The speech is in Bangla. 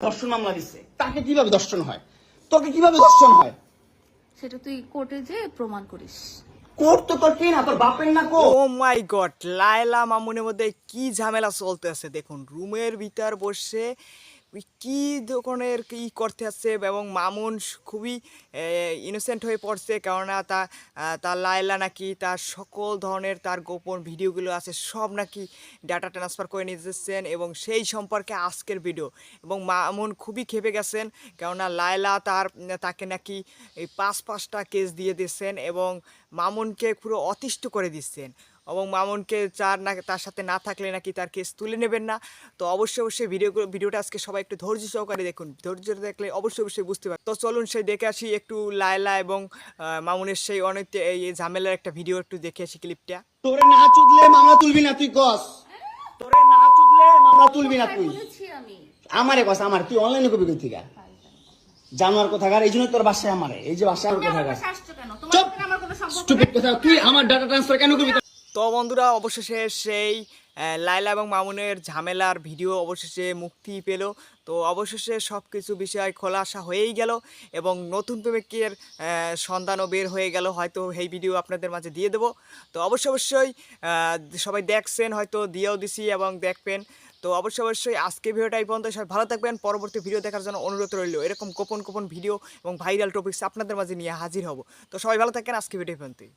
দর্শন মামলা দিচ্ছে তাকে কীভাবে দর্শন হয়? তোকে কীভাবে দর্শন হয়? সেটা তুই কোর্টে যে প্রমাণ করিস। কোর্ট তো তোর কে না? তোর বাপের না কো ও মাই গড লায়লা মামুনের মধ্যে কি ঝামেলা চলতে আছে দেখুন রুমের ভিতর বসে ওই কি দোকানের কি করতে আসছে এবং মামুন খুবই ইনোসেন্ট হয়ে পড়ছে কেননা তা তার লায়লা নাকি তার সকল ধরনের তার গোপন ভিডিওগুলো আছে, সব নাকি ডাটা ট্রান্সফার করে নিতেছেন এবং সেই সম্পর্কে আজকের ভিডিও এবং মামুন খুবই খেপে গেছেন কেননা লায়লা তার তাকে নাকি এই পাঁচ পাঁচটা কেস দিয়ে দিচ্ছেন এবং মামুনকে পুরো অতিষ্ঠ করে দিচ্ছেন। এবং মামুনকে চার না তার সাথে না থাকলে নাকি তার কেস তুলে নেবেন না। তো অবশ্যই অবশ্যই ভিডিও ভিডিওটা আজকে সবাই একটু ধৈর্য সহকারে দেখুন। ধৈর্য দেখলে অবশ্যই অবশ্যই বুঝতে পারবেন। তো চলুন সেই দেখে আসি একটু লায়লা এবং মামুনের সেই অনেক এই ঝামেলার একটা ভিডিও একটু দেখে আসি ক্লিপটা তোরে না চুদলে মামলা তুলবি না তুই কস। তোরে না চুদলে মামলা তুলবি না তুই। আমারে কস আমার। তুই অনলাইনে কবি কই থেকে জানোয়ার কোথাকার এই জন্য তোর বাসায় আমারে। এই যে বাসায় আমার কোথাকার আসছো কেন? চুপ। আমার কোনো সম্পর্ক কথা। তুই আমার ডাটা ট্রান্সফার কেন করবি? তো বন্ধুরা, অবশেষে সেই লায়লা এবং মামুনের ঝামেলার ভিডিও অবশেষে মুক্তি পেল। তো অবশেষে সব কিছু বিষয় খোলাসা হয়েই গেল এবং নতুন প্রেমিকের সন্ধানও বের হয়ে গেল। হয়তো এই ভিডিও আপনাদের মাঝে দিয়ে দেবো। তো অবশ্যই অবশ্যই সবাই দেখছেন, হয়তো দিয়েও দিছি এবং দেখবেন। তো অবশ্যই অবশ্যই আজকে ভিডিওটা এই পর্যন্ত সবাই ভালো থাকবেন। পরবর্তী ভিডিও দেখার জন্য অনুরোধ রইল। এরকম গোপন গোপন ভিডিও এবং ভাইরাল টপিকস আপনাদের মাঝে নিয়ে হাজির হব। তো সবাই ভালো থাকেন। আজকে ভিডিও পর্যন্তই।